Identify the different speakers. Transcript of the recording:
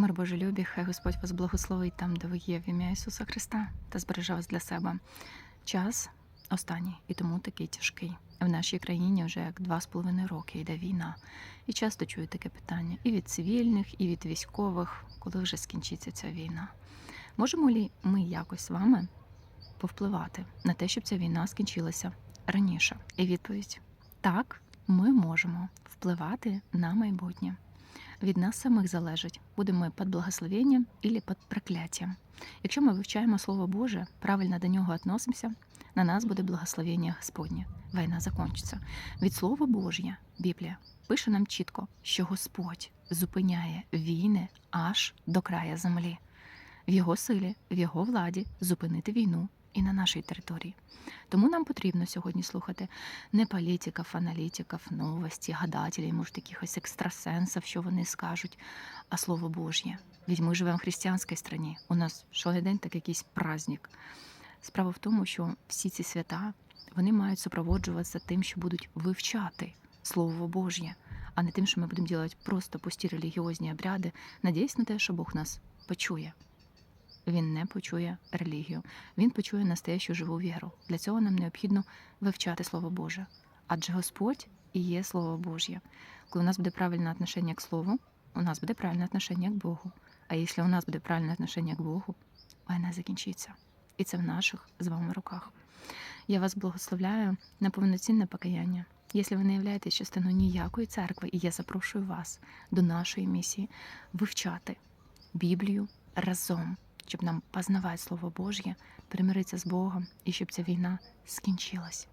Speaker 1: Мир Божий любі, хай Господь вас благословить там, де ви є в ім'я Ісуса Христа та збереже вас для себе. Час останній і тому такий тяжкий. В нашій країні вже як два з половиною роки йде війна. І часто чую таке питання і від цивільних, і від військових, коли вже скінчиться ця війна. Можемо ли ми якось з вами повпливати на те, щоб ця війна скінчилася раніше? І відповідь: так, ми можемо впливати на майбутнє. Від нас самих залежить, будемо ми під благословенням або під прокляттям. Якщо ми вивчаємо Слово Боже, правильно до нього відносимося, на нас буде благословення Господнє. Війна закінчиться. Від Слова Божє Біблія пише нам чітко, що Господь зупиняє війни аж до края землі. В його силі, в його владі зупинити війну і на нашій території. Тому нам потрібно сьогодні слухати не політиків, аналітиків, новості, гадателів, може, якихось екстрасенсів, що вони скажуть, а слово Божє. Ведь ми живемо в християнській країні. У нас щоден день так якийсь праздник. Справа в тому, що всі ці свята вони мають супроводжуватися тим, що будуть вивчати Слово Божє, а не тим, що ми будемо робити просто пусті релігіозні обряди, надіясь на те, що Бог нас почує. Він не почує релігію, він почує настоящу живу віру. Для цього нам необхідно вивчати Слово Боже. Адже Господь і є Слово Божє. Коли у нас буде правильне отношення к Слову, у нас буде правильне отношення к Богу. А якщо у нас буде правильне отношення к Богу, війна закінчиться. І це в наших з вами руках. Я вас благословляю на повноцінне покаяння. Якщо ви не являєтесь частиною ніякої церкви, і я запрошую вас до нашої місії вивчати Біблію разом, щоб нам познавати Слово Божє, примиритися з Богом і щоб ця війна скінчилась.